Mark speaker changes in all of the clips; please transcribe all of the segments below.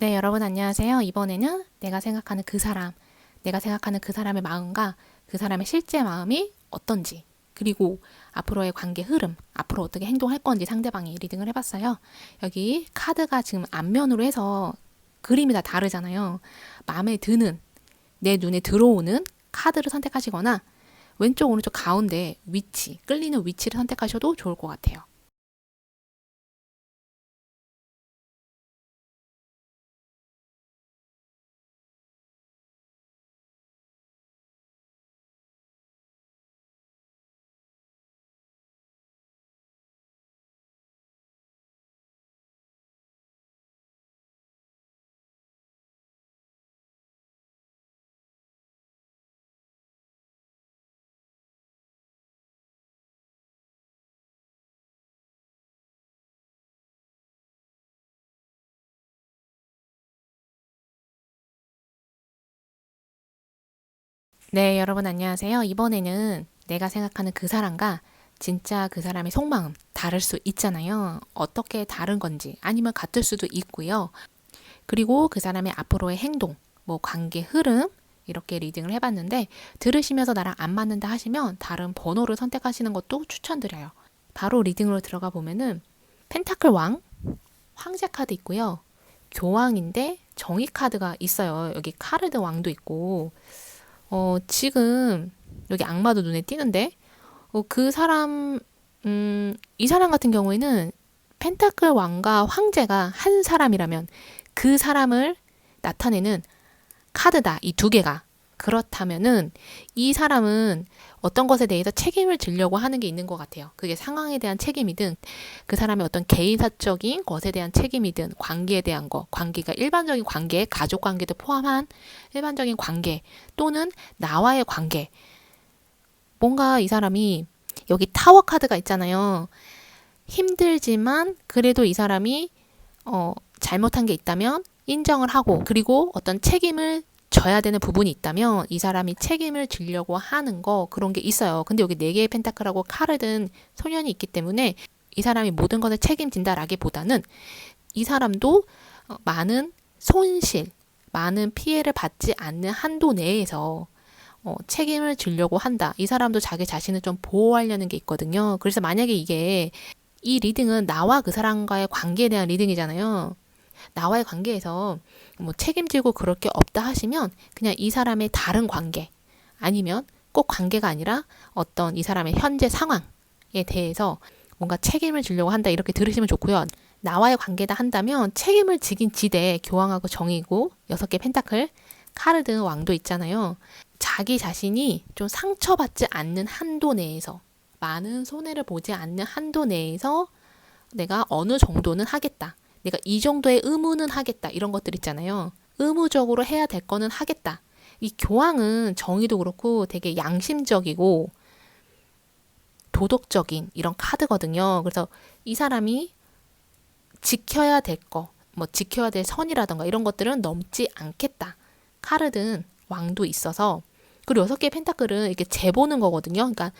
Speaker 1: 네, 여러분 안녕하세요. 이번에는 내가 생각하는 그 사람, 내가 생각하는 그 사람의 마음과 그 사람의 실제 마음이 어떤지, 그리고 앞으로의 관계 흐름, 앞으로 어떻게 행동할 건지 상대방이 리딩을 해봤어요. 여기 카드가 지금 앞면으로 해서 그림이 다 다르잖아요. 마음에 드는, 내 눈에 들어오는 카드를 선택하시거나 왼쪽, 오른쪽 가운데 위치, 끌리는 위치를 선택하셔도 좋을 것 같아요. 네, 여러분 안녕하세요. 이번에는 내가 생각하는 그 사람과 진짜 그 사람의 속마음 다를 수 있잖아요. 어떻게 다른 건지 아니면 같을 수도 있고요. 그리고 그 사람의 앞으로의 행동, 뭐 관계 흐름 이렇게 리딩을 해봤는데 들으시면서 나랑 안 맞는다 하시면 다른 번호를 선택하시는 것도 추천드려요. 바로 리딩으로 들어가 보면은 펜타클 왕, 황제 카드 있고요. 교황인데 정의 카드가 있어요. 여기 카르드 왕도 있고 어, 지금 여기 악마도 눈에 띄는데 어, 그 사람 음, 이 사람 같은 경우에는 펜타클 왕과 황제가 한 사람이라면 그 사람을 나타내는 카드다. 이 두 개가. 그렇다면은 이 사람은 어떤 것에 대해서 책임을 지려고 하는 게 있는 것 같아요. 그게 상황에 대한 책임이든 그 사람의 어떤 개인사적인 것에 대한 책임이든 관계에 대한 거, 관계가 일반적인 관계, 가족 관계도 포함한 일반적인 관계 또는 나와의 관계. 뭔가 이 사람이 여기 타워 카드가 있잖아요. 힘들지만 그래도 이 사람이 어, 잘못한 게 있다면 인정을 하고 그리고 어떤 책임을 져야 되는 부분이 있다면 이 사람이 책임을 지려고 하는 거 그런 게 있어요. 근데 여기 네 개의 펜타클하고 카르든 소년이 있기 때문에 이 사람이 모든 것을 책임진다라기보다는 이 사람도 어, 많은 손실, 많은 피해를 받지 않는 한도 내에서 어, 책임을 지려고 한다. 이 사람도 자기 자신을 좀 보호하려는 게 있거든요. 그래서 만약에 이게 이 리딩은 나와 그 사람과의 관계에 대한 리딩이잖아요. 나와의 관계에서 뭐 책임지고 그럴 게 없다 하시면 그냥 이 사람의 다른 관계 아니면 꼭 관계가 아니라 어떤 이 사람의 현재 상황에 대해서 뭔가 책임을 지려고 한다 이렇게 들으시면 좋고요. 나와의 관계다 한다면 책임을 지긴 지대 교황하고 정이고 여섯 개 펜타클 카르드 왕도 있잖아요. 자기 자신이 좀 상처받지 않는 한도 내에서 많은 손해를 보지 않는 한도 내에서 내가 어느 정도는 하겠다. 내가 이 정도의 의무는 하겠다. 이런 것들 있잖아요. 의무적으로 해야 될 거는 하겠다. 이 교황은 정의도 그렇고 되게 양심적이고 도덕적인 이런 카드거든요. 그래서 이 사람이 지켜야 될 거, 뭐 지켜야 될 선이라던가 이런 것들은 넘지 않겠다. 카르든 왕도 있어서 그리고 여섯 개의 펜타클은 이렇게 재보는 거거든요. 그러니까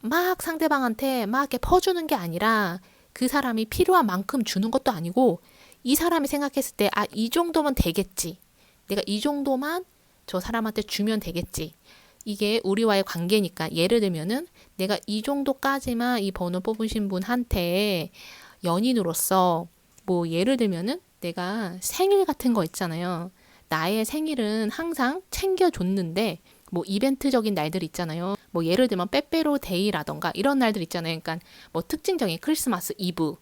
Speaker 1: 막 상대방한테 막 이렇게 퍼주는 게 아니라 그 사람이 필요한 만큼 주는 것도 아니고 이 사람이 생각했을 때 아, 이 정도면 되겠지. 내가 이 정도만 저 사람한테 주면 되겠지. 이게 우리와의 관계니까 예를 들면은 내가 이 정도까지만 이 번호 뽑으신 분한테 연인으로서 뭐 예를 들면은 내가 생일 같은 거 있잖아요. 나의 생일은 항상 챙겨줬는데 뭐 이벤트적인 날들 있잖아요. 뭐 예를 들면 빼빼로 데이라던가 이런 날들 있잖아요. 그러니까 뭐 특징적인 크리스마스 이브,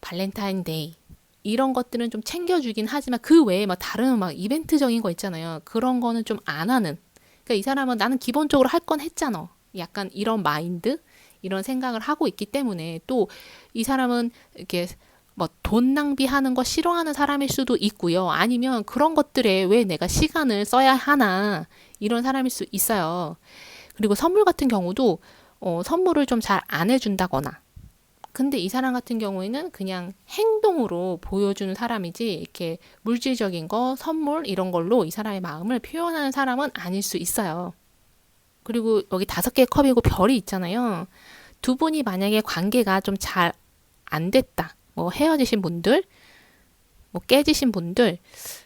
Speaker 1: 발렌타인 데이 이런 것들은 좀 챙겨주긴 하지만 그 외에 막 다른 막 이벤트적인 거 있잖아요. 그런 거는 좀 안 하는. 그러니까 이 사람은 나는 기본적으로 할 건 했잖아. 약간 이런 마인드, 이런 생각을 하고 있기 때문에 또 이 사람은 이렇게 뭐 돈 낭비하는 거 싫어하는 사람일 수도 있고요. 아니면 그런 것들에 왜 내가 시간을 써야 하나 이런 사람일 수 있어요. 그리고 선물 같은 경우도 어, 선물을 좀 잘 안 해준다거나. 근데 이 사람 같은 경우에는 그냥 행동으로 보여주는 사람이지 이렇게 물질적인 거, 선물 이런 걸로 이 사람의 마음을 표현하는 사람은 아닐 수 있어요. 그리고 여기 다섯 개의 컵이고 별이 있잖아요. 두 분이 만약에 관계가 좀 잘 안 됐다. 뭐 헤어지신 분들 뭐 깨지신 분들,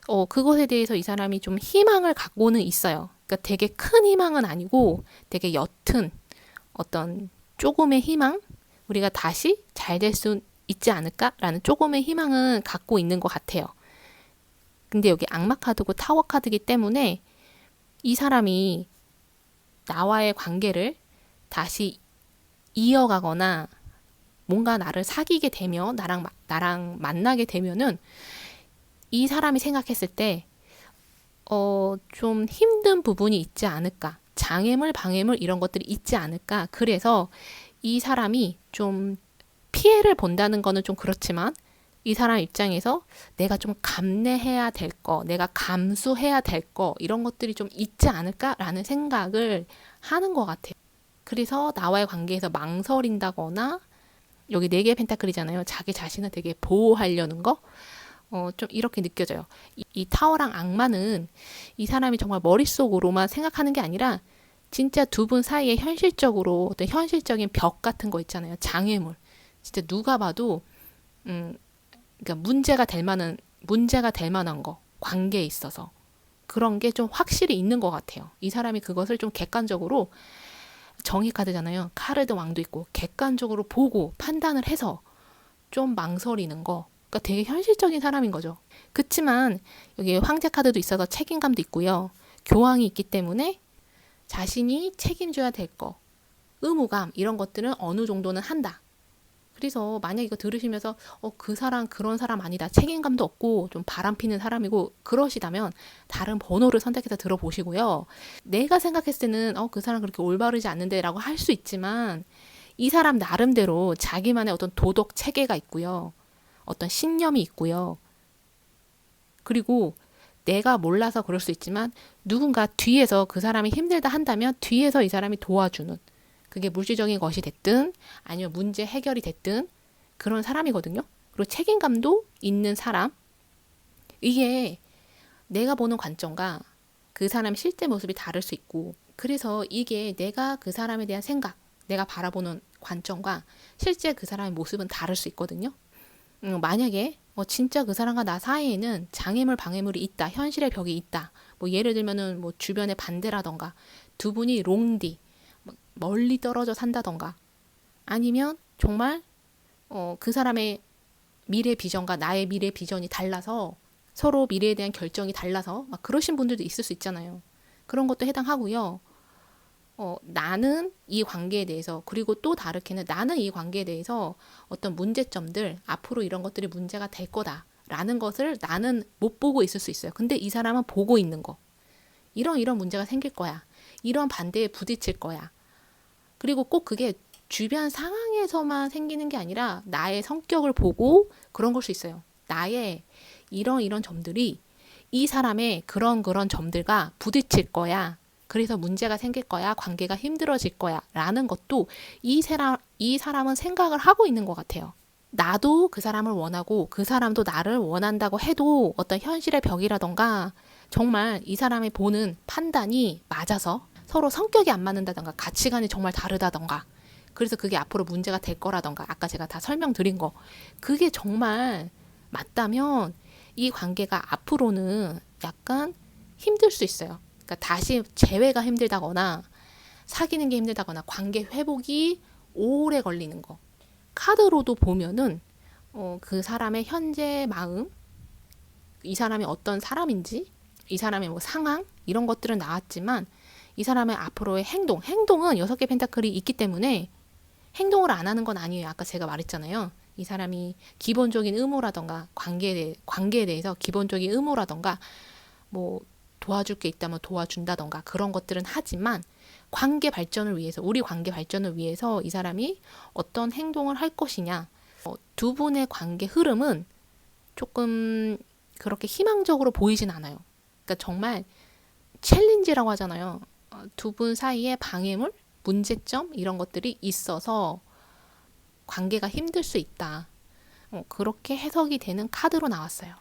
Speaker 1: 어, 그것에 대해서 이 사람이 좀 희망을 갖고는 있어요. 그러니까 되게 큰 희망은 아니고 되게 옅은 어떤 조금의 희망? 우리가 다시 잘 될 수 있지 않을까라는 조금의 희망은 갖고 있는 것 같아요. 근데 여기 악마 카드고 타워 카드기 때문에 이 사람이 나와의 관계를 다시 이어가거나 뭔가 나를 사귀게 되면 나랑 마- 나랑 만나게 되면은 이 사람이 생각했을 때 어, 좀 힘든 부분이 있지 않을까. 장애물, 방해물 이런 것들이 있지 않을까. 그래서 이 사람이 좀 피해를 본다는 거는 좀 그렇지만 이 사람 입장에서 내가 좀 감내해야 될 거, 내가 감수해야 될 거, 이런 것들이 좀 있지 않을까라는 생각을 하는 것 같아요. 그래서 나와의 관계에서 망설인다거나, 여기 네 개의 펜타클이잖아요. 자기 자신을 되게 보호하려는 거, 어, 좀 이렇게 느껴져요. 이, 이 타워랑 악마는 이 사람이 정말 머릿속으로만 생각하는 게 아니라, 진짜 두 분 사이에 현실적으로 어떤 현실적인 벽 같은 거 있잖아요. 장애물. 진짜 누가 봐도, 음, 그러니까 문제가 될 만한 문제가 될 만한 거 관계에 있어서 그런 게 좀 확실히 있는 것 같아요. 이 사람이 그것을 좀 객관적으로 정의 카드잖아요. 카르드 왕도 있고 객관적으로 보고 판단을 해서 좀 망설이는 거. 그러니까 되게 현실적인 사람인 거죠. 그치만 여기 황제 카드도 있어서 책임감도 있고요. 교황이 있기 때문에 자신이 책임져야 될 거, 의무감 이런 것들은 어느 정도는 한다. 그래서 만약 이거 들으시면서 어, 그 사람 그런 사람 아니다. 책임감도 없고 좀 바람 피는 사람이고 그러시다면 다른 번호를 선택해서 들어보시고요. 내가 생각했을 때는 어, 그 사람 그렇게 올바르지 않는데라고 할 수 있지만 이 사람 나름대로 자기만의 어떤 도덕 체계가 있고요. 어떤 신념이 있고요. 그리고 내가 몰라서 그럴 수 있지만 누군가 뒤에서 그 사람이 힘들다 한다면 뒤에서 이 사람이 도와주는 그게 물질적인 것이 됐든 아니면 문제 해결이 됐든 그런 사람이거든요. 그리고 책임감도 있는 사람. 이게 내가 보는 관점과 그 사람의 실제 모습이 다를 수 있고 그래서 이게 내가 그 사람에 대한 생각, 내가 바라보는 관점과 실제 그 사람의 모습은 다를 수 있거든요. 음, 만약에 어, 진짜 그 사람과 나 사이에는 장애물, 방해물이 있다, 현실의 벽이 있다. 뭐 예를 들면은 뭐 주변의 반대라던가 두 분이 롱디, 멀리 떨어져 산다던가 아니면 정말 어, 그 사람의 미래 비전과 나의 미래 비전이 달라서 서로 미래에 대한 결정이 달라서 막 그러신 분들도 있을 수 있잖아요. 그런 것도 해당하고요. 어, 나는 이 관계에 대해서 그리고 또 다르게는 나는 이 관계에 대해서 어떤 문제점들 앞으로 이런 것들이 문제가 될 거다라는 것을 나는 못 보고 있을 수 있어요. 근데 이 사람은 보고 있는 거. 이런 이런 문제가 생길 거야. 이런 반대에 부딪힐 거야. 그리고 꼭 그게 주변 상황에서만 생기는 게 아니라 나의 성격을 보고 그런 걸 수 있어요. 나의 이런 이런 점들이 이 사람의 그런 그런 점들과 부딪힐 거야. 그래서 문제가 생길 거야. 관계가 힘들어질 거야. 라는 것도 이 사람, 이 사람은 생각을 하고 있는 것 같아요. 나도 그 사람을 원하고 그 사람도 나를 원한다고 해도 어떤 현실의 벽이라던가 정말 이 사람이 보는 판단이 맞아서 서로 성격이 안 맞는다던가 가치관이 정말 다르다던가 그래서 그게 앞으로 문제가 될 거라던가 아까 제가 다 설명드린 거 그게 정말 맞다면 이 관계가 앞으로는 약간 힘들 수 있어요. 그러니까 다시 재회가 힘들다거나 사귀는 게 힘들다거나 관계 회복이 오래 걸리는 거. 카드로도 보면은 어, 그 사람의 현재 마음, 이 사람이 어떤 사람인지, 이 사람의 뭐 상황 이런 것들은 나왔지만 이 사람의 앞으로의 행동, 행동은 여섯 개 펜타클이 있기 때문에 행동을 안 하는 건 아니에요. 아까 제가 말했잖아요. 이 사람이 기본적인 의무라던가 관계에, 대해, 관계에 대해서 기본적인 의무라던가 뭐 도와줄 게 있다면 도와준다던가 그런 것들은 하지만 관계 발전을 위해서 우리 관계 발전을 위해서 이 사람이 어떤 행동을 할 것이냐 어, 두 분의 관계 흐름은 조금 그렇게 희망적으로 보이진 않아요. 그러니까 정말 챌린지라고 하잖아요. 어, 두분 사이에 방해물, 문제점 이런 것들이 있어서 관계가 힘들 수 있다. 어, 그렇게 해석이 되는 카드로 나왔어요.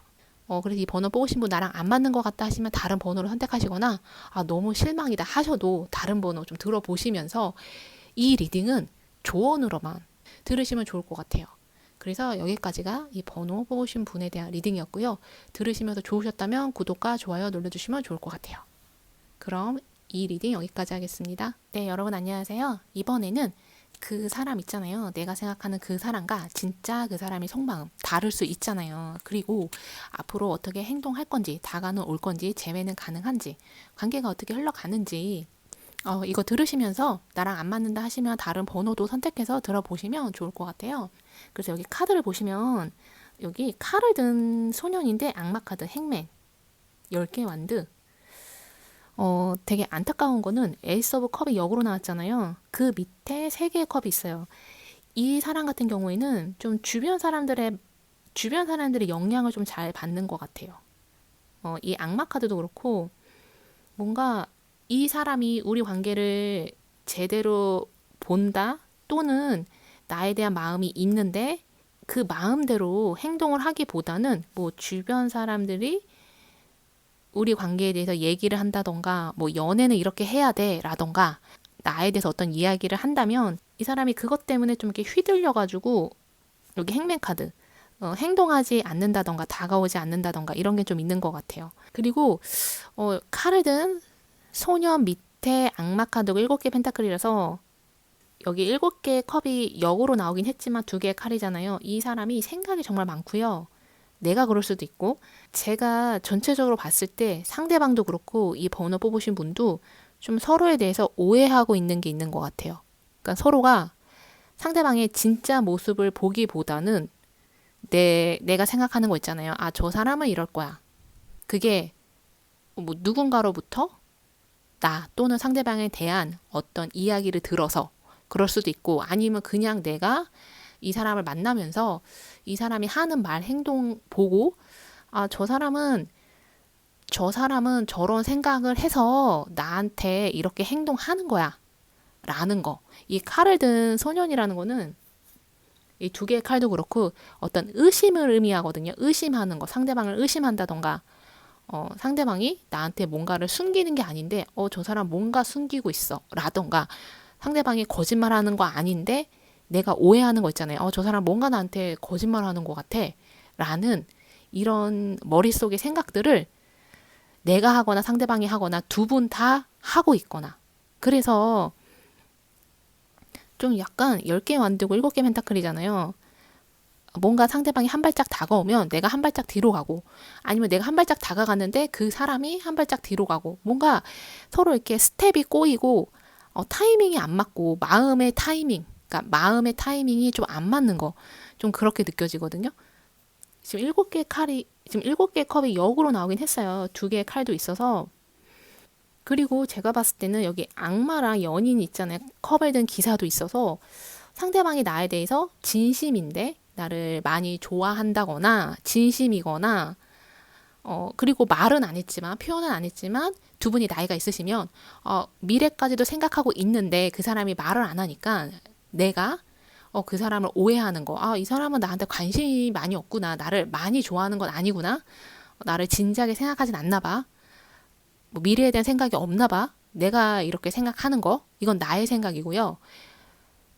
Speaker 1: 어, 그래서 이 번호 뽑으신 분 나랑 안 맞는 것 같다 하시면 다른 번호를 선택하시거나 아, 너무 실망이다 하셔도 다른 번호 좀 들어보시면서 이 리딩은 조언으로만 들으시면 좋을 것 같아요. 그래서 여기까지가 이 번호 뽑으신 분에 대한 리딩이었고요. 들으시면서 좋으셨다면 구독과 좋아요 눌러주시면 좋을 것 같아요. 그럼 이 리딩 여기까지 하겠습니다. 네, 여러분 안녕하세요. 이번에는 그 사람 있잖아요. 내가 생각하는 그 사람과 진짜 그 사람의 속마음 다를 수 있잖아요. 그리고 앞으로 어떻게 행동할 건지, 다가는 올 건지, 재회는 가능한지, 관계가 어떻게 흘러가는지 어, 이거 들으시면서 나랑 안 맞는다 하시면 다른 번호도 선택해서 들어보시면 좋을 것 같아요. 그래서 여기 카드를 보시면 여기 칼을 든 소년인데 악마 카드 행맨 10개 완드 어, 되게 안타까운 거는 에이스 오브 컵이 역으로 나왔잖아요. 그 밑에 3개의 컵이 있어요. 이 사람 같은 경우에는 좀 주변 사람들의 주변 사람들의 영향을 좀 잘 받는 것 같아요. 어, 이 악마 카드도 그렇고 뭔가 이 사람이 우리 관계를 제대로 본다 또는 나에 대한 마음이 있는데 그 마음대로 행동을 하기보다는 뭐 주변 사람들이 우리 관계에 대해서 얘기를 한다던가 뭐 연애는 이렇게 해야 돼 라던가 나에 대해서 어떤 이야기를 한다면 이 사람이 그것 때문에 좀 이렇게 휘둘려 가지고 여기 행맨 카드 어, 행동하지 않는다던가 다가오지 않는다던가 이런 게 좀 있는 것 같아요. 그리고 어, 칼을 든 소년 밑에 악마 카드가 일곱 개 펜타클이라서 여기 일곱 개의 컵이 역으로 나오긴 했지만 두 개의 칼이잖아요. 이 사람이 생각이 정말 많고요. 내가 그럴 수도 있고 제가 전체적으로 봤을 때 상대방도 그렇고 이 번호 뽑으신 분도 좀 서로에 대해서 오해하고 있는 게 있는 것 같아요. 그러니까 서로가 상대방의 진짜 모습을 보기보다는 내 내가 생각하는 거 있잖아요. 아, 저 사람은 이럴 거야. 그게 뭐 누군가로부터 나 또는 상대방에 대한 어떤 이야기를 들어서 그럴 수도 있고 아니면 그냥 내가 이 사람을 만나면서 이 사람이 하는 말, 행동 보고 아, 저 사람은 저 사람은 저런 생각을 해서 나한테 이렇게 행동하는 거야. 라는 거. 이 칼을 든 소년이라는 거는 이 두 개의 칼도 그렇고 어떤 의심을 의미하거든요. 의심하는 거. 상대방을 의심한다던가 어, 상대방이 나한테 뭔가를 숨기는 게 아닌데 어, 저 사람 뭔가 숨기고 있어. 라던가 상대방이 거짓말하는 거 아닌데 내가 오해하는 거 있잖아요. 어, 저 사람 뭔가 나한테 거짓말 하는 것 같아. 라는 이런 머릿속의 생각들을 내가 하거나 상대방이 하거나 두 분 다 하고 있거나. 그래서 좀 약간 10개 만들고 7개 펜타클이잖아요. 뭔가 상대방이 한 발짝 다가오면 내가 한 발짝 뒤로 가고 아니면 내가 한 발짝 다가갔는데 그 사람이 한 발짝 뒤로 가고 뭔가 서로 이렇게 스텝이 꼬이고 어, 타이밍이 안 맞고 마음의 타이밍 그러니까 마음의 타이밍이 좀 안 맞는 거 좀 그렇게 느껴지거든요. 지금 일곱 개의 칼이 지금 일곱 개의 컵이 역으로 나오긴 했어요. 두 개의 칼도 있어서 그리고 제가 봤을 때는 여기 악마랑 연인 있잖아요. 컵에 든 기사도 있어서 상대방이 나에 대해서 진심인데 나를 많이 좋아한다거나 진심이거나 어 그리고 말은 안 했지만 표현은 안 했지만 두 분이 나이가 있으시면 어 미래까지도 생각하고 있는데 그 사람이 말을 안 하니까 내가 어, 그 사람을 오해하는 거. 아, 이 사람은 나한테 관심이 많이 없구나. 나를 많이 좋아하는 건 아니구나. 어, 나를 진지하게 생각하진 않나 봐. 뭐 미래에 대한 생각이 없나 봐. 내가 이렇게 생각하는 거. 이건 나의 생각이고요.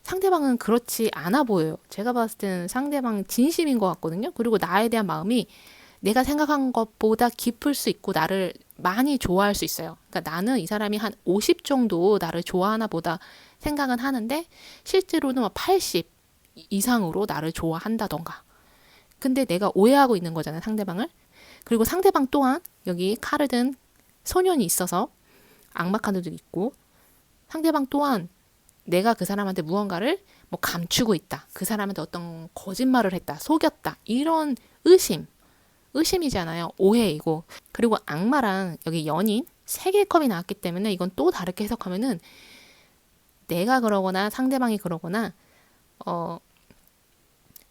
Speaker 1: 상대방은 그렇지 않아 보여요. 제가 봤을 때는 상대방 진심인 것 같거든요. 그리고 나에 대한 마음이 내가 생각한 것보다 깊을 수 있고 나를 많이 좋아할 수 있어요. 그러니까 나는 이 사람이 한 50 정도 나를 좋아하나 보다 생각은 하는데 실제로는 80 이상으로 나를 좋아한다던가. 근데 내가 오해하고 있는 거잖아요, 상대방을. 그리고 상대방 또한 여기 칼을 든 소년이 있어서 악마 카드도 있고 상대방 또한 내가 그 사람한테 무언가를 뭐 감추고 있다. 그 사람한테 어떤 거짓말을 했다. 속였다. 이런 의심. 의심이잖아요. 오해이고. 그리고 악마랑 여기 연인 세 개의 컵이 나왔기 때문에 이건 또 다르게 해석하면은 내가 그러거나 상대방이 그러거나 어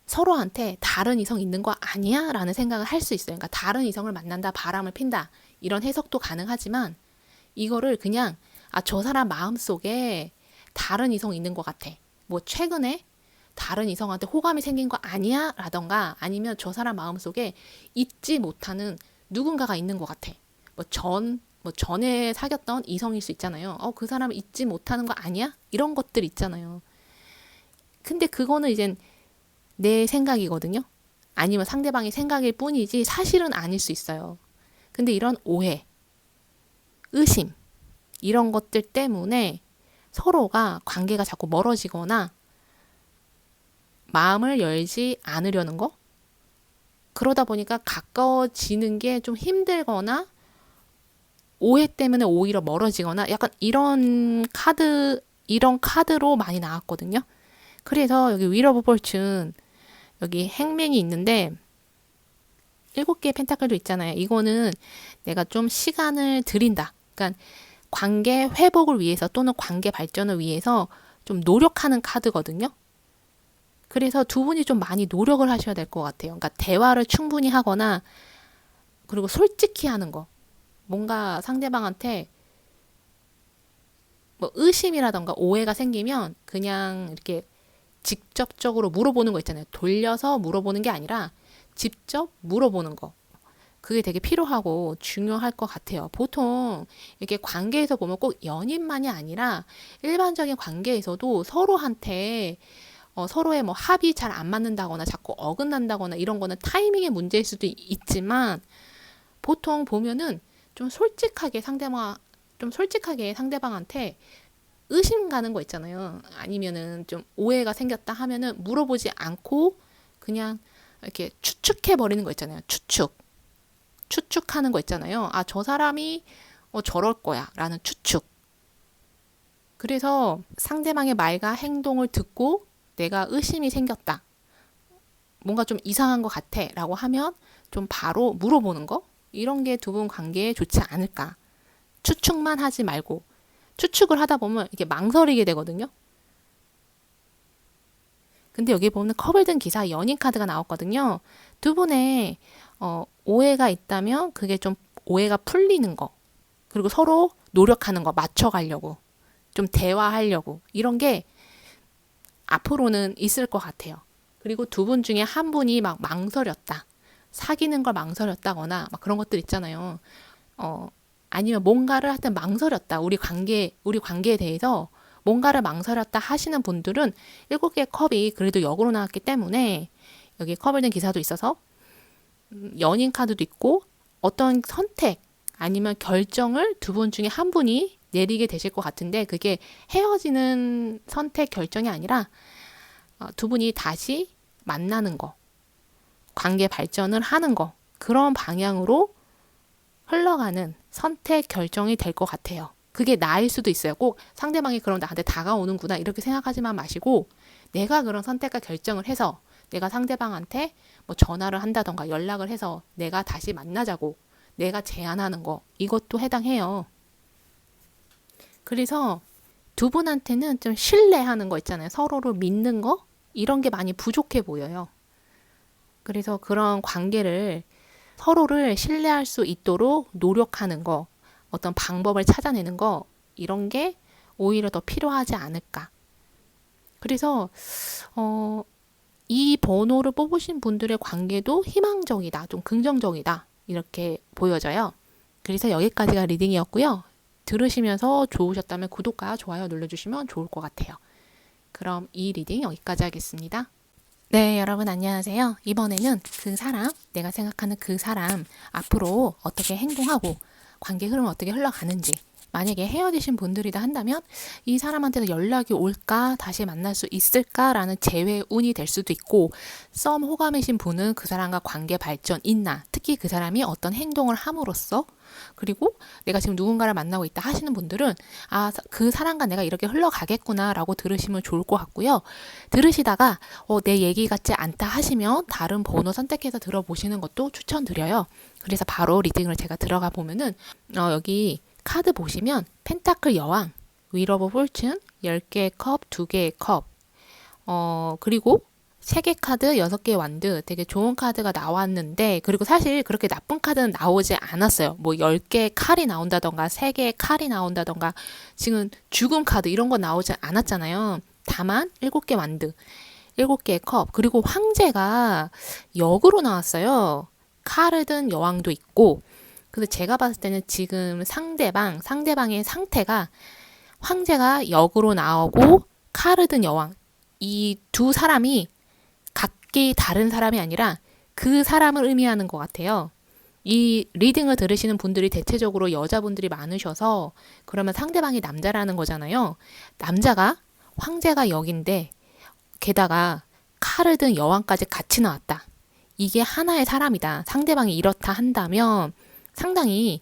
Speaker 1: 서로한테 다른 이성 있는 거 아니야? 라는 생각을 할 수 있어요. 그러니까 다른 이성을 만난다, 바람을 핀다. 이런 해석도 가능하지만 이거를 그냥 아, 저 사람 마음속에 다른 이성 있는 것 같아. 뭐 최근에 다른 이성한테 호감이 생긴 거 아니야? 라던가 아니면 저 사람 마음속에 잊지 못하는 누군가가 있는 것 같아. 뭐 전, 뭐 전에 사귀었던 이성일 수 있잖아요. 어, 그 사람을 잊지 못하는 거 아니야? 이런 것들 있잖아요. 근데 그거는 이젠 내 생각이거든요. 아니면 상대방의 생각일 뿐이지 사실은 아닐 수 있어요. 근데 이런 오해, 의심, 이런 것들 때문에 서로가 관계가 자꾸 멀어지거나 마음을 열지 않으려는 거? 그러다 보니까 가까워지는 게 좀 힘들거나 오해 때문에 오히려 멀어지거나 약간 이런 카드, 이런 카드로 많이 나왔거든요. 그래서 여기 윌 오브 폴춘 여기 행맨이 있는데 일곱 개의 펜타클도 있잖아요. 이거는 내가 좀 시간을 들인다. 그러니까 관계 회복을 위해서 또는 관계 발전을 위해서 좀 노력하는 카드거든요. 그래서 두 분이 좀 많이 노력을 하셔야 될 것 같아요. 그러니까 대화를 충분히 하거나 그리고 솔직히 하는 거. 뭔가 상대방한테 뭐 의심이라던가 오해가 생기면 그냥 이렇게 직접적으로 물어보는 거 있잖아요. 돌려서 물어보는 게 아니라 직접 물어보는 거. 그게 되게 필요하고 중요할 것 같아요. 보통 이렇게 관계에서 보면 꼭 연인만이 아니라 일반적인 관계에서도 서로한테 어, 서로의 뭐 합이 잘 안 맞는다거나 자꾸 어긋난다거나 이런 거는 타이밍의 문제일 수도 있지만 보통 보면은 좀 솔직하게 상대방 좀 솔직하게 상대방한테 의심 가는 거 있잖아요. 아니면은 좀 오해가 생겼다 하면은 물어보지 않고 그냥 이렇게 추측해 버리는 거 있잖아요. 추측. 추측하는 거 있잖아요. 아, 저 사람이 어, 저럴 거야. 라는 추측. 그래서 상대방의 말과 행동을 듣고 내가 의심이 생겼다. 뭔가 좀 이상한 것 같아. 라고 하면 좀 바로 물어보는 거? 이런 게 두 분 관계에 좋지 않을까. 추측만 하지 말고. 추측을 하다 보면 이렇게 망설이게 되거든요. 근데 여기 보면 컵을 든 기사 연인 카드가 나왔거든요. 두 분의 어, 오해가 있다면 그게 좀 오해가 풀리는 거. 그리고 서로 노력하는 거 맞춰가려고. 좀 대화하려고. 이런 게 앞으로는 있을 것 같아요. 그리고 두 분 중에 한 분이 막 망설였다. 사귀는 걸 망설였다거나 막 그런 것들 있잖아요. 어, 아니면 뭔가를 하여튼 망설였다. 우리 관계, 우리 관계에 대해서 뭔가를 망설였다 하시는 분들은 일곱 개의 컵이 그래도 역으로 나왔기 때문에 여기 컵을 든 기사도 있어서 음, 연인 카드도 있고 어떤 선택 아니면 결정을 두 분 중에 한 분이 내리게 되실 것 같은데 그게 헤어지는 선택 결정이 아니라 어, 두 분이 다시 만나는 거, 관계 발전을 하는 거 그런 방향으로 흘러가는 선택 결정이 될 것 같아요. 그게 나일 수도 있어요. 꼭 상대방이 그럼 나한테 다가오는구나 이렇게 생각하지만 마시고 내가 그런 선택과 결정을 해서 내가 상대방한테 뭐 전화를 한다던가 연락을 해서 내가 다시 만나자고 내가 제안하는 거 이것도 해당해요. 그래서 두 분한테는 좀 신뢰하는 거 있잖아요. 서로를 믿는 거 이런 게 많이 부족해 보여요. 그래서 그런 관계를 서로를 신뢰할 수 있도록 노력하는 거, 어떤 방법을 찾아내는 거 이런 게 오히려 더 필요하지 않을까. 그래서 어, 이 번호를 뽑으신 분들의 관계도 희망적이다, 좀 긍정적이다 이렇게 보여져요. 그래서 여기까지가 리딩이었고요. 들으시면서 좋으셨다면 구독과 좋아요 눌러주시면 좋을 것 같아요. 그럼 이 리딩 여기까지 하겠습니다. 네, 여러분 안녕하세요. 이번에는 그 사람, 내가 생각하는 그 사람 앞으로 어떻게 행동하고 관계 흐름은 어떻게 흘러가는지 만약에 헤어지신 분들이다 한다면 이 사람한테도 연락이 올까? 다시 만날 수 있을까라는 재회 운이 될 수도 있고 썸 호감이신 분은 그 사람과 관계 발전 있나? 특히 그 사람이 어떤 행동을 함으로써? 그리고 내가 지금 누군가를 만나고 있다 하시는 분들은 아 그 사람과 내가 이렇게 흘러가겠구나라고 들으시면 좋을 것 같고요. 들으시다가 어, 내 얘기 같지 않다 하시면 다른 번호 선택해서 들어보시는 것도 추천드려요. 그래서 바로 리딩을 제가 들어가 보면은 어, 여기 카드 보시면 펜타클 여왕, 윌 오브 폴춘, 10개의 컵, 2개의 컵. 어, 그리고 3개 카드, 6개 완드 되게 좋은 카드가 나왔는데 그리고 사실 그렇게 나쁜 카드는 나오지 않았어요. 뭐 10개의 칼이 나온다던가 3개의 칼이 나온다던가 지금 죽음 카드 이런 거 나오지 않았잖아요. 다만 7개 완드, 7개의 컵, 그리고 황제가 역으로 나왔어요. 칼을 든 여왕도 있고 근데 제가 봤을 때는 지금 상대방, 상대방의 상태가 황제가 역으로 나오고 카르든 여왕 이 두 사람이 각 각기 다른 사람이 아니라 그 사람을 의미하는 것 같아요. 이 리딩을 들으시는 분들이 대체적으로 여자분들이 많으셔서 그러면 상대방이 남자라는 거잖아요. 남자가 황제가 역인데 게다가 칼을 든 여왕까지 같이 나왔다. 이게 하나의 사람이다. 상대방이 이렇다 한다면 상당히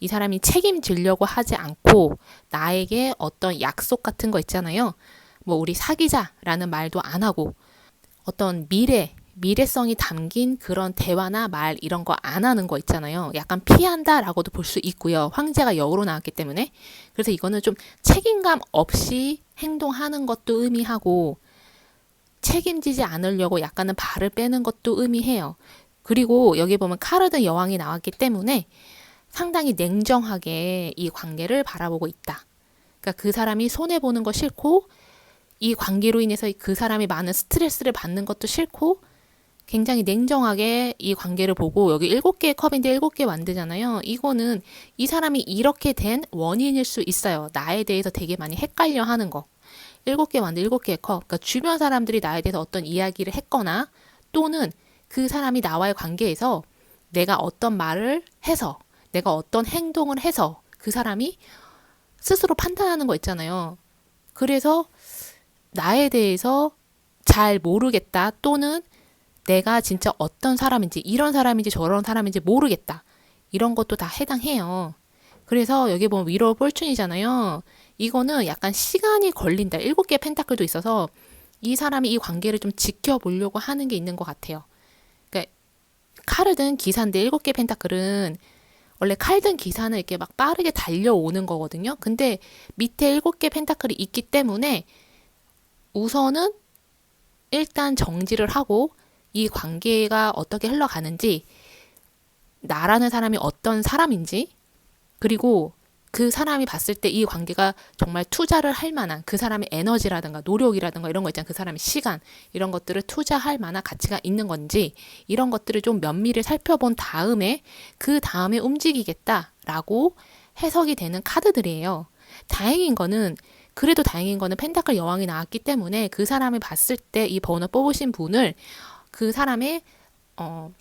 Speaker 1: 이 사람이 책임지려고 하지 않고 나에게 어떤 약속 같은 거 있잖아요. 뭐 우리 사귀자라는 말도 안 하고 어떤 미래, 미래성이 담긴 그런 대화나 말 이런 거 안 하는 거 있잖아요. 약간 피한다라고도 볼 수 있고요. 황제가 역으로 나왔기 때문에. 그래서 이거는 좀 책임감 없이 행동하는 것도 의미하고 책임지지 않으려고 약간은 발을 빼는 것도 의미해요. 그리고 여기 보면 카르드 여왕이 나왔기 때문에 상당히 냉정하게 이 관계를 바라보고 있다. 그러니까 그 사람이 손해 보는 거 싫고 이 관계로 인해서 그 사람이 많은 스트레스를 받는 것도 싫고 굉장히 냉정하게 이 관계를 보고 여기 일곱 개의 컵인데 일곱 개 만드잖아요. 이거는 이 사람이 이렇게 된 원인일 수 있어요. 나에 대해서 되게 많이 헷갈려 하는 거. 일곱 개 만든 일곱 개의 컵. 그러니까 주변 사람들이 나에 대해서 어떤 이야기를 했거나 또는 그 사람이 나와의 관계에서 내가 어떤 말을 해서 내가 어떤 행동을 해서 그 사람이 스스로 판단하는 거 있잖아요. 그래서 나에 대해서 잘 모르겠다 또는 내가 진짜 어떤 사람인지 이런 사람인지 저런 사람인지 모르겠다. 이런 것도 다 해당해요. 그래서 여기 보면 위로 폴춘이잖아요. 이거는 약간 시간이 걸린다. 일곱 개의 펜타클도 있어서 이 사람이 이 관계를 좀 지켜보려고 하는 게 있는 것 같아요. 칼을 든 기사인데 일곱 개 펜타클은 원래 칼 든 기사는 이렇게 막 빠르게 달려오는 거거든요. 근데 밑에 일곱 개 펜타클이 있기 때문에 우선은 일단 정지를 하고 이 관계가 어떻게 흘러가는지, 나라는 사람이 어떤 사람인지, 그리고 그 사람이 봤을 때 이 관계가 정말 투자를 할 만한 그 사람의 에너지라든가 노력이라든가 이런 거 있잖아요. 그 사람의 시간, 이런 것들을 투자할 만한 가치가 있는 건지, 이런 것들을 좀 면밀히 살펴본 다음에 그 다음에 움직이겠다라고 해석이 되는 카드들이에요. 다행인 거는 그래도 다행인 거는 펜타클 여왕이 나왔기 때문에 그 사람이 봤을 때 이 번호 뽑으신 분을 그 사람의 어,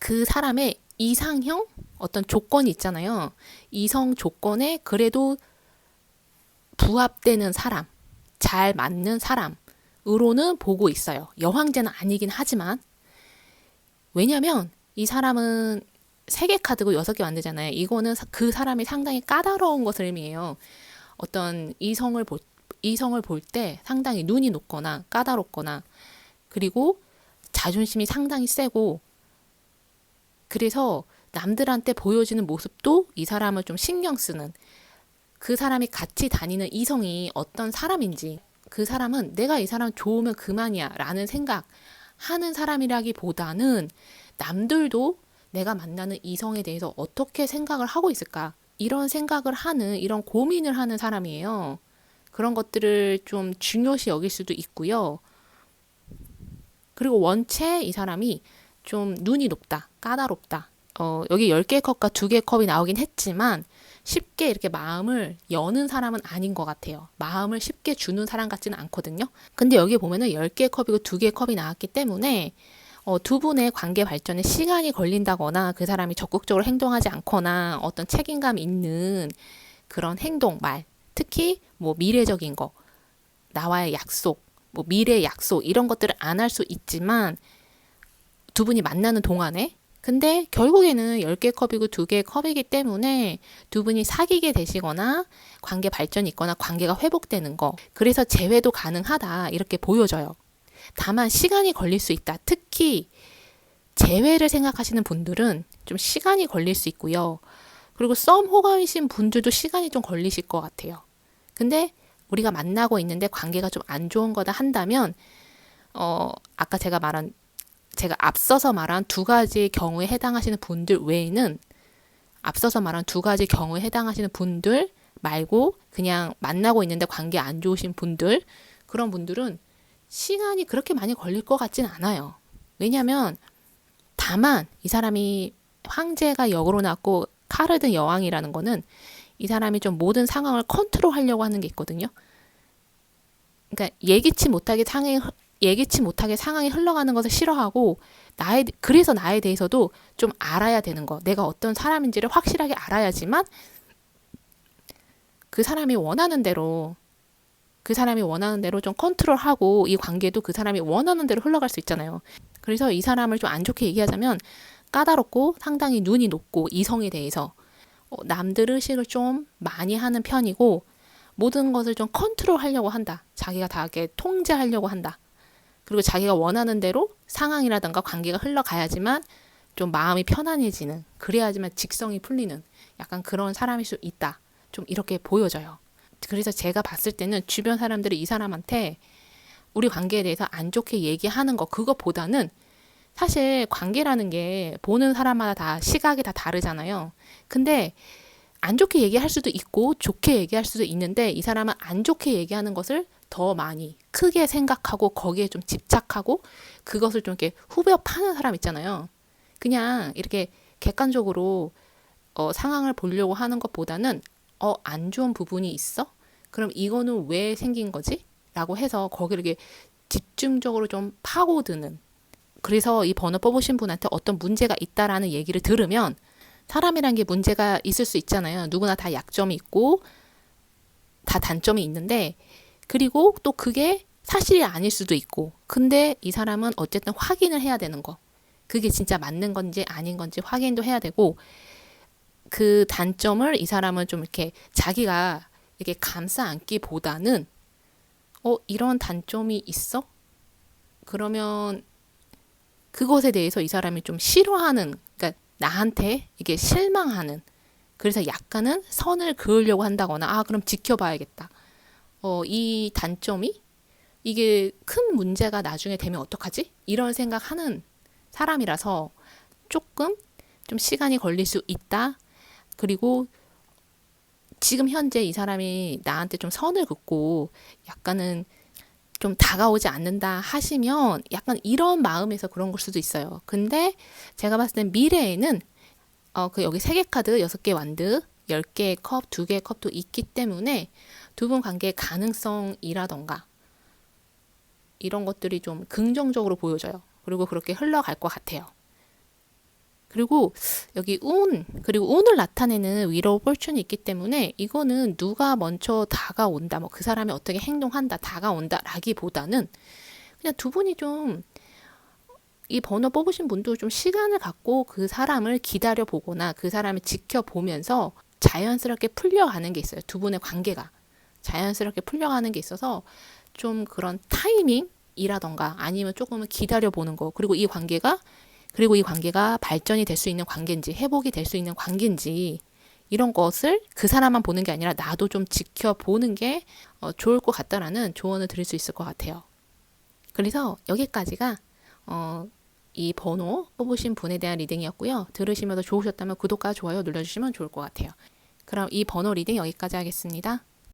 Speaker 1: 그 사람의 이상형 어떤 조건이 있잖아요. 이성 조건에 그래도 부합되는 사람, 잘 맞는 사람으로는 보고 있어요. 여황제는 아니긴 하지만 왜냐면 이 사람은 세 개 카드고 여섯 개 만들잖아요. 이거는 그 사람이 상당히 까다로운 것을 의미해요. 어떤 이성을 볼 이성을 볼 때 상당히 눈이 높거나 까다롭거나 그리고 자존심이 상당히 세고 그래서 남들한테 보여지는 모습도 이 사람을 좀 신경 쓰는 그 사람이 같이 다니는 이성이 어떤 사람인지 그 사람은 내가 이 사람 좋으면 그만이야 라는 생각 하는 사람이라기 보다는 남들도 내가 만나는 이성에 대해서 어떻게 생각을 하고 있을까 이런 생각을 하는 이런 고민을 하는 사람이에요. 그런 것들을 좀 중요시 여길 수도 있고요. 그리고 원체 이 사람이 좀 눈이 높다, 까다롭다. 어, 여기 10개의 컵과 2개의 컵이 나오긴 했지만 쉽게 이렇게 마음을 여는 사람은 아닌 것 같아요. 마음을 쉽게 주는 사람 같지는 않거든요. 근데 여기 보면은 10개의 컵이고 2개의 컵이 나왔기 때문에 어, 두 분의 관계 발전에 시간이 걸린다거나 그 사람이 적극적으로 행동하지 않거나 어떤 책임감 있는 그런 행동, 말, 특히 뭐 미래적인 거, 나와의 약속, 뭐 미래 약속 이런 것들을 안 할 수 있지만 두 분이 만나는 동안에 근데 결국에는 10개 컵이고 2개 컵이기 때문에 두 분이 사귀게 되시거나 관계 발전이 있거나 관계가 회복되는 거. 그래서 재회도 가능하다. 이렇게 보여져요. 다만 시간이 걸릴 수 있다. 특히 재회를 생각하시는 분들은 좀 시간이 걸릴 수 있고요. 그리고 썸 호감이신 분들도 시간이 좀 걸리실 것 같아요. 근데 우리가 만나고 있는데 관계가 좀 안 좋은 거다 한다면 어 아까 제가 말한 제가 앞서서 말한 두 가지 경우에 해당하시는 분들 외에는 앞서서 말한 두 가지 경우에 해당하시는 분들 말고 그냥 만나고 있는데 관계 안 좋으신 분들 그런 분들은 시간이 그렇게 많이 걸릴 것 같진 않아요. 왜냐하면 다만 이 사람이 황제가 역으로 났고 카르드 여왕이라는 거는 이 사람이 좀 모든 상황을 컨트롤하려고 하는 게 있거든요. 그러니까 예기치 못하게 상황이 예기치 못하게 상황이 흘러가는 것을 싫어하고 나에 그래서 나에 대해서도 좀 알아야 되는 거. 내가 어떤 사람인지를 확실하게 알아야지만 그 사람이 원하는 대로 그 사람이 원하는 대로 좀 컨트롤하고 이 관계도 그 사람이 원하는 대로 흘러갈 수 있잖아요. 그래서 이 사람을 좀 안 좋게 얘기하자면 까다롭고 상당히 눈이 높고 이성에 대해서 어, 남들 의식을 좀 많이 하는 편이고 모든 것을 좀 컨트롤 하려고 한다. 자기가 다 이렇게 통제하려고 한다. 그리고 자기가 원하는 대로 상황이라든가 관계가 흘러가야지만 좀 마음이 편안해지는 그래야지만 직성이 풀리는 약간 그런 사람일 수 있다. 좀 이렇게 보여져요. 그래서 제가 봤을 때는 주변 사람들이 이 사람한테 우리 관계에 대해서 안 좋게 얘기하는 거 그것보다는 사실 관계라는 게 보는 사람마다 다 시각이 다 다르잖아요. 근데 안 좋게 얘기할 수도 있고 좋게 얘기할 수도 있는데 이 사람은 안 좋게 얘기하는 것을 더 많이 크게 생각하고 거기에 좀 집착하고 그것을 좀 이렇게 후벼 파는 사람 있잖아요. 그냥 이렇게 객관적으로 어, 상황을 보려고 하는 것보다는 어, 안 좋은 부분이 있어? 그럼 이거는 왜 생긴 거지? 라고 해서 거기를 이렇게 집중적으로 좀 파고드는 그래서 이 번호 뽑으신 분한테 어떤 문제가 있다라는 얘기를 들으면 사람이란 게 문제가 있을 수 있잖아요. 누구나 다 약점이 있고 다 단점이 있는데 그리고 또 그게 사실이 아닐 수도 있고 근데 이 사람은 어쨌든 확인을 해야 되는 거. 그게 진짜 맞는 건지 아닌 건지 확인도 해야 되고 그 단점을 이 사람은 좀 이렇게 자기가 이렇게 감싸 안기보다는 어 이런 단점이 있어? 그러면 그것에 대해서 이 사람이 좀 싫어하는, 그러니까 나한테 이게 실망하는, 그래서 약간은 선을 그으려고 한다거나, 아, 그럼 지켜봐야겠다. 어, 이 단점이 이게 큰 문제가 나중에 되면 어떡하지? 이런 생각하는 사람이라서 조금 좀 시간이 걸릴 수 있다. 그리고 지금 현재 이 사람이 나한테 좀 선을 긋고 약간은 좀 다가오지 않는다 하시면 약간 이런 마음에서 그런 걸 수도 있어요. 근데 제가 봤을 땐 미래에는 어, 그 여기 세 개 카드, 여섯 개 완드, 열 개의 컵, 두 개의 컵도 있기 때문에 두 분 관계의 가능성이라던가 이런 것들이 좀 긍정적으로 보여져요. 그리고 그렇게 흘러갈 것 같아요. 그리고 여기 운 그리고 운을 나타내는 위로 폴춘이 있기 때문에 이거는 누가 먼저 다가온다 뭐 그 사람이 어떻게 행동한다 다가온다 라기보다는 그냥 두 분이 좀 이 번호 뽑으신 분도 좀 시간을 갖고 그 사람을 기다려 보거나 그 사람을 지켜보면서 자연스럽게 풀려가는 게 있어요. 두 분의 관계가 자연스럽게 풀려가는 게 있어서 좀 그런 타이밍이라던가 아니면 조금은 기다려 보는 거 그리고 이 관계가 그리고 이 관계가 발전이 될 수 있는 관계인지 회복이 될 수 있는 관계인지 이런 것을 그 사람만 보는 게 아니라 나도 좀 지켜보는 게 어, 좋을 것 같다라는 조언을 드릴 수 있을 것 같아요. 그래서 여기까지가 어, 이 번호 뽑으신 분에 대한 리딩이었고요. 들으시면서 좋으셨다면 구독과 좋아요 눌러주시면 좋을 것 같아요. 그럼 이 번호 리딩 여기까지 하겠습니다.